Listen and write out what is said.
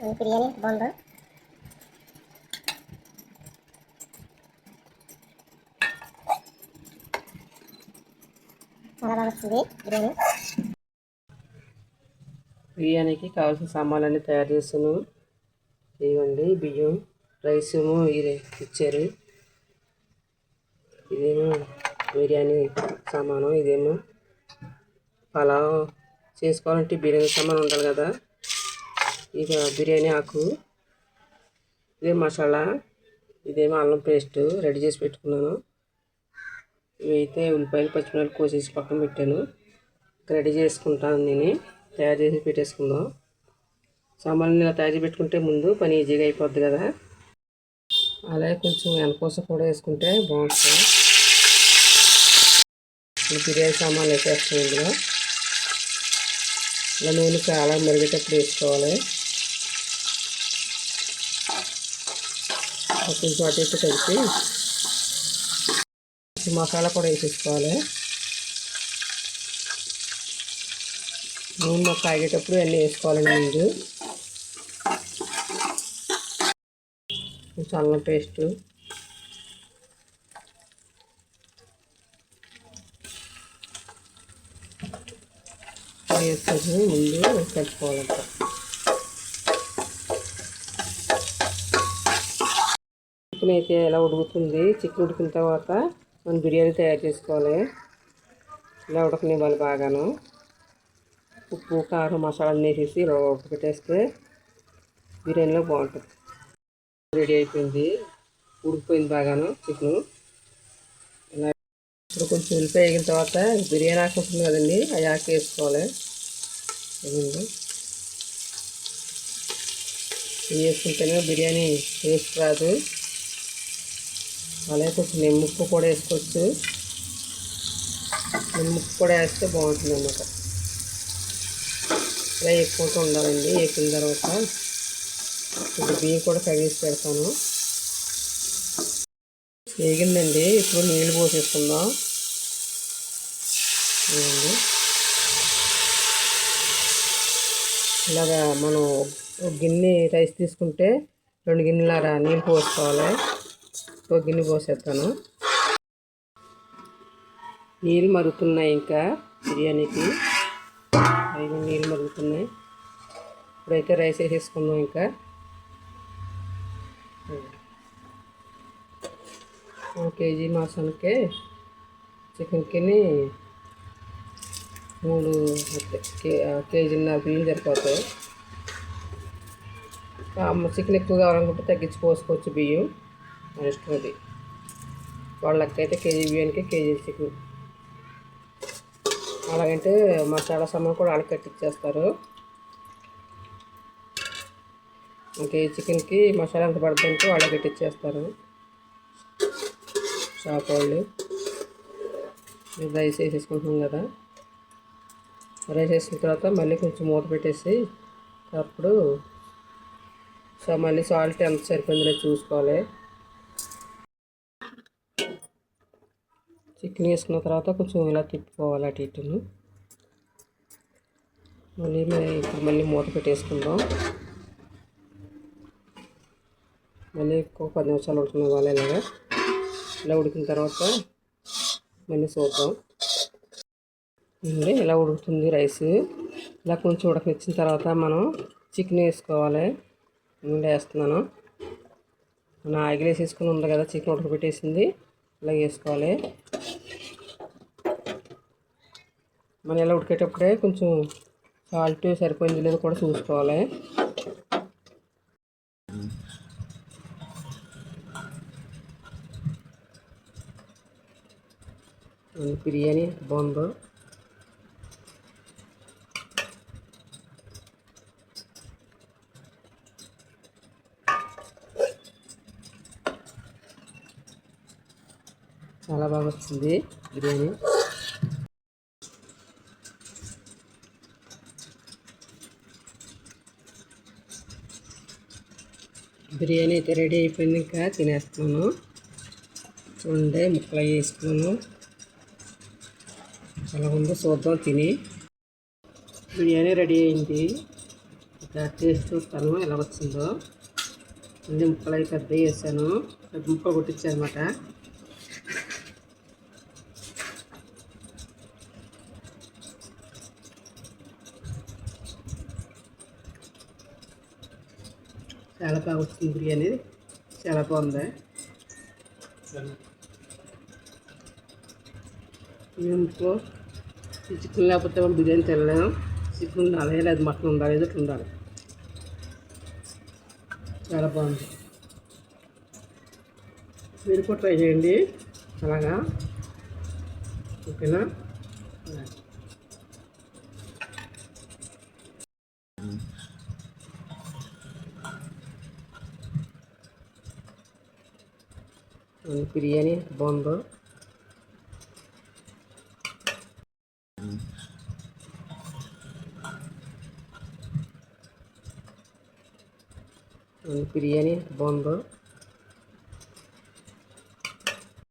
బిర్యానీ బాగుందా? చాలా బాగా వచ్చింది బిర్యానీ. బిర్యానీకి కావాల్సిన సామాన్లన్నీ తయారు చేస్తాను ఇవ్వండి బియ్యం రైస్ ఏమో ఇది ఇచ్చారు. ఇదేమో బిర్యానీ సామాను ఇదేమో పలావ్ చేసుకోవాలంటే బిర్యానీ సామాన్ ఉండాలి కదా. ఇక బిర్యానీ ఆకు ఇదే మసాలా ఇదేమో అల్లం పేస్ట్ రెడీ చేసి పెట్టుకున్నాను. ఇవైతే ఉల్లిపాయలు పచ్చిమిరపకాయలు కోసేసి పక్కన పెట్టాను. రెడీ చేసుకుంటాను నేను. తయారు చేసి పెట్టేసుకుందాం. సామాన్లు ఇలా తయారు పెట్టుకుంటే ముందు పని ఈజీగా అయిపోద్ది కదా. అలాగే కొంచెం వెనకోస కూడా వేసుకుంటే బాగుంటుంది. బిర్యానీ సామాన్లు వేసేస్తాం ఇందులో. ఇలా నూనె చాలా మరిగేటప్పుడు వేసుకోవాలి. కొంచెం అటు ఇటు కలిపి మసాలా కూడా వేసేసుకోవాలి. నూనె మొక్క కాగేటప్పుడు అన్నీ వేసుకోవాలండి ముందు. కొంచెం అల్లం పేస్టు వేసుకొని ముందు కలుపుకోవాలంట. చికెన్ అయితే ఎలా ఉడుకుతుంది? చికెన్ ఉడికిన తర్వాత మనం బిర్యానీ తయారు చేసుకోవాలి. ఇలా ఉడకనివ్వాలి బాగాను. ఉప్పు కారం మసాలా అన్నీ వేసేసి ఇలా ఉడకపెట్టేస్తే బిర్యానీలో బాగుంటుంది. రెడీ అయిపోయింది. ఉడికిపోయింది బాగాను చికెన్. ఇప్పుడు కొంచెం ఉల్లిపాయ వేగిన తర్వాత బిర్యానీ ఆకు ఉంటుంది కదండి ఆ ఆకు వేసుకోవాలి. ఇదిగోండి. ఇవి వేసుకుంటేనే బిర్యానీ టేస్ట్ రాదు. అలాగే కొంచెం నిమ్మప్పు కూడా వేసుకోవచ్చు. నిమ్మప్పు కూడా వేస్తే బాగుంటుంది అన్నమాట ఇలా ఎక్కువగా ఉండాలండి వేసిన తర్వాత. ఇప్పుడు బియ్యం కూడా కడిగేసి పెడతాను. వేగిందండి ఇప్పుడు నీళ్ళు పోసేసుకుందాం ఇదిగోండి. ఇలాగా మనం ఒక గిన్నె రైస్ తీసుకుంటే రెండు గిన్నెల నీళ్ళు పోసుకోవాలి. ఒక గిన్నె పోసేస్తాను. నీళ్ళు మరుగుతున్నాయి ఇంకా బిర్యానీకి. ఐదు నీళ్ళు మరుగుతున్నాయి. ఇప్పుడైతే రైస్ వేసేసుకుందాం ఇంకా. ఒక కేజీ మాసానికి చికెన్కి మూడు అంతే కే కేజీన్నర బియ్యం సరిపోతాయి. చికెన్ ఎక్కువ కావాలనుకుంటే తగ్గించి పోసుకోవచ్చు బియ్యం. మన ఇష్టం అది. వాళ్ళకైతే కేజీ బియ్యానికి కేజీ చికెన్. అలాగంటే మసాలా సామాన్ కూడా వాళ్ళకి కట్టించేస్తారు కేజీ చికెన్కి మసాలా ఎంత పడుతుంటే వాళ్ళకి కట్టించేస్తారు షాప్ వాళ్ళు. రైస్ వేసేసుకుంటున్నాం కదా. రైస్ వేసిన తర్వాత మళ్ళీ కొంచెం మూత పెట్టేసి అప్పుడు సో మళ్ళీ సాల్ట్ ఎంత సరిపోయిందో చూసుకోవాలి. చికెన్ వేసుకున్న తర్వాత కొంచెం ఇలా తిప్పుకోవాలి అటు ఇటును. మళ్ళీ మరి ఇప్పుడు మళ్ళీ మూత పెట్టేసుకుందాం. మళ్ళీ ఎక్కువ పది నిమిషాలు ఉడుకునివ్వాలి ఇలాగా ఇలా ఉడికిన తర్వాత మళ్ళీ చూద్దాం ఇదిగోండి ఇలా ఉడుకుతుంది రైస్? ఇలా కొంచెం ఉడకనిచ్చిన తర్వాత మనం చికెన్ వేసుకోవాలి. నేను వేస్తున్నాను. మన ఆగిల్ వేసేసుకుని ఉంది కదా చికెన్ ఉడకబెట్టేసింది ఇలా వేసుకోవాలి. మనం ఇలా ఉడికేటప్పుడే కొంచెం సాల్ట్ సరిపోయింది లేదో కూడా చూసుకోవాలి. బిర్యానీ బాగుందో? చాలా బాగా వచ్చింది బిర్యానీ. బిర్యానీ అయితే రెడీ అయిపోయింది ఇంకా తినేస్తున్నాను చూడండి ముక్కలు వేసుకున్నాను. చాలా ఉందో చూద్దాం తిని. బిర్యానీ రెడీ అయింది. ఇక టేస్ట్ చూస్తాను ఎలా వచ్చిందో. ముందు ముక్కలు అయితే పెద్ద వేసాను. పెద్ద ముక్కలు కొట్టించాను చాలా బాగా వచ్చింది బిర్యానీ చాలా బాగుంది. ఇంట్లో ఈ చికెన్ లేకపోతే మనం బిర్యానీ తినలేము. చికెన్ ఉండాలి. లేదు మటన్ ఉండాలి ఏదో ఉండాలి. చాలా బాగుంది. మీరు కూడా ట్రై చేయండి. అలాగా? ఓకేనా? బిర్యానీ బాగుందో బిర్యానీ బాగుందో